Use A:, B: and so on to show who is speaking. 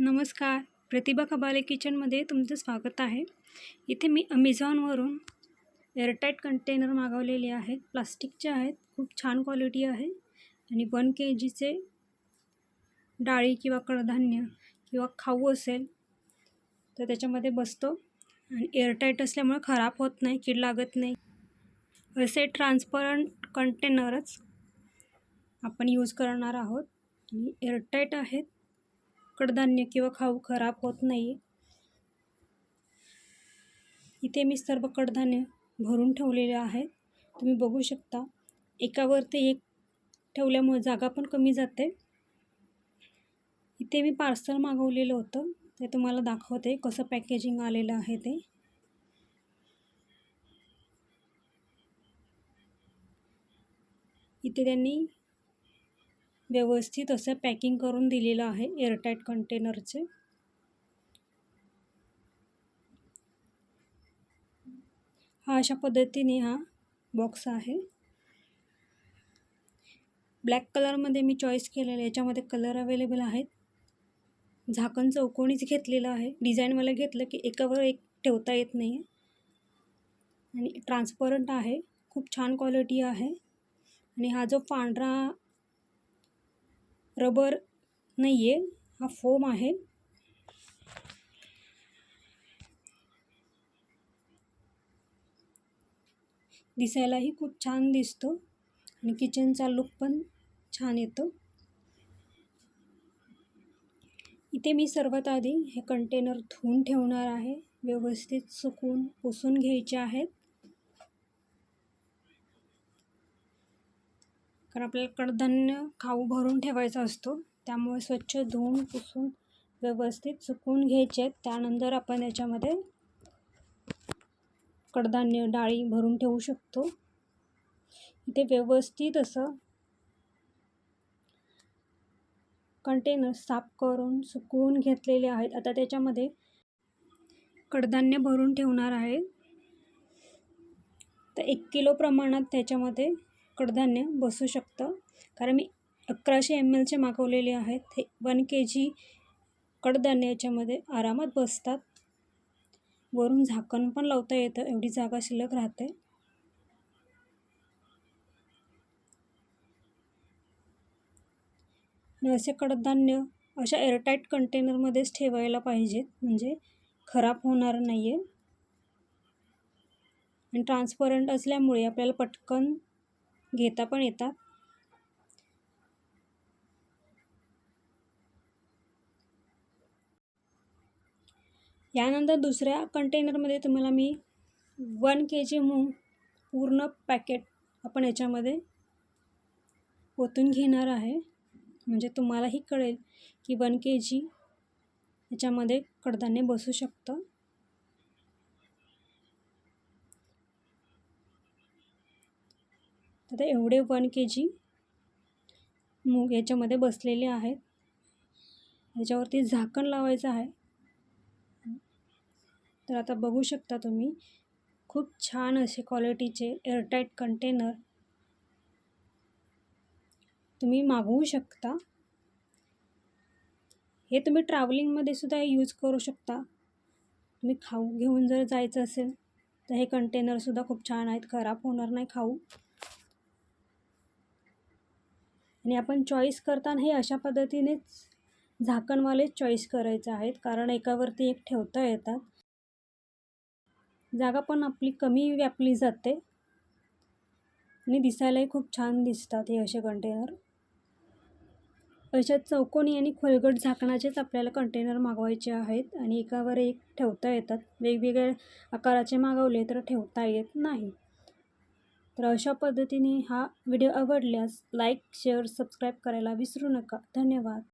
A: नमस्कार. प्रतिभा कबाले किचनमध्ये तुमचं स्वागत आहे. इथे मी अमेझॉनवरून एअरटाईट कंटेनर मागवलेले आहेत. प्लास्टिकचे आहेत. खूप छान क्वालिटी आहे. आणि वन के जीचे डाळी किंवा कडधान्य किंवा खाऊ असेल तर त्याच्यामध्ये बसतो. आणि एअरटाईट असल्यामुळे खराब होत नाही कीड लागत नाही. असे ट्रान्सपरंट कंटेनरच आपण यूज करणार आहोत. आणि एअरटाईट आहेत. कडधान्य किंवा खाऊ खराब होत नाही. इथे मी सर्व कडधान्य भरून ठेवलेले आहेत. तुम्ही बघू शकता एकावरती एक ठेवल्यामुळे जागा पण कमी जाते. इथे मी पार्सल मागवलेलं होतं ते तुम्हाला दाखवते कसं पॅकेजिंग आलेलं आहे ते. इथे त्यांनी व्यवस्थित असं पॅकिंग करून दिलेलं आहे एअरटाईट कंटेनरचे. हा अशा पद्धतीने हा बॉक्स आहे. ब्लॅक कलरमध्ये मी चॉईस केलेलं याच्यामध्ये कलर अवेलेबल आहेत. झाकण चौकोनीच घेतलेलं आहे. डिझाईन मला घेतलं की एकावर एक ठेवता येत नाही. आणि ट्रान्सपरंट आहे. खूप छान क्वालिटी आहे. आणि हा जो पांढरा रबर नाही आहे हा फोम आहे. दिसायलाही खूप छान दिसतो आणि किचनचा लुक पण छान येतो. इथे मी सर्वात आधी हे कंटेनर धुवून ठेवणार आहे. व्यवस्थित सुकून पुसून घ्यायचे आहेत. कारण आपल्याला कडधान्य खाऊ भरून ठेवायचा असतो. त्यामुळे स्वच्छ धुवून पुसून व्यवस्थित सुकवून घ्यायचे. आहेत त्यानंतर आपण याच्यामध्ये कडधान्य डाळी भरून ठेवू शकतो. इथे व्यवस्थित असं कंटेनर साफ करून सुकवून घेतलेले आहेत. आता त्याच्यामध्ये कडधान्य भरून ठेवणार आहे. तर एक किलो प्रमाणात त्याच्यामध्ये कडधान्य बसू शकतं. कारण मी अकराशे एम एलचे मागवलेले आहेत. हे वन के जी कडधान्य याच्यामध्ये आरामात बसतात. वरून झाकण पण लावता येतं. एवढी जागा शिल्लक राहते. असे कडधान्य अशा एअरटाईट कंटेनरमध्येच ठेवायला पाहिजेत. म्हणजे खराब होणार नाही आहे आणि ट्रान्सपरंट असल्यामुळे आपल्याला पटकन घेता पण येतात. यानंतर दुसऱ्या कंटेनरमध्ये तुम्हाला मी वन के जी मूग पूर्ण पॅकेट आपण याच्यामध्ये ओतून घेणार आहे. म्हणजे तुम्हालाही कळेल की वन के जी याच्यामध्ये कडधान्य बसू शकतं. आता एवढे वन के जी मूग याच्यामध्ये बसलेले आहेत. याच्यावरती झाकण लावायचं आहे. तर आता बघू शकता तुम्ही खूप छान असे क्वालिटीचे एअरटाईट कंटेनर तुम्ही मागवू शकता. हे तुम्ही ट्रॅव्हलिंगमध्ये सुद्धा यूज करू शकता. तुम्ही खाऊ घेऊन जर जायचं असेल तर हे कंटेनरसुद्धा खूप छान आहेत. खराब होणार नाही खाऊ. आणि आपण चॉईस करताना हे अशा पद्धतीनेच झाकणवालेच चॉईस करायचे आहेत. कारण एकावरती एक ठेवता येतात. जागा पण आपली कमी व्यापली जाते. आणि दिसायलाही खूप छान दिसतात हे असे कंटेनर अशा चौकोनी आणि खोलगट झाकणाचेच आपल्याला कंटेनर मागवायचे आहेत. आणि एकावर एक ठेवता येतात. वेगवेगळ्या आकाराचे मागवले तर ठेवता येत नाही. तर अशा पद्धतीने हा व्हिडिओ आवडल्यास लाईक शेअर सबस्क्राईब करायला विसरू नका. धन्यवाद.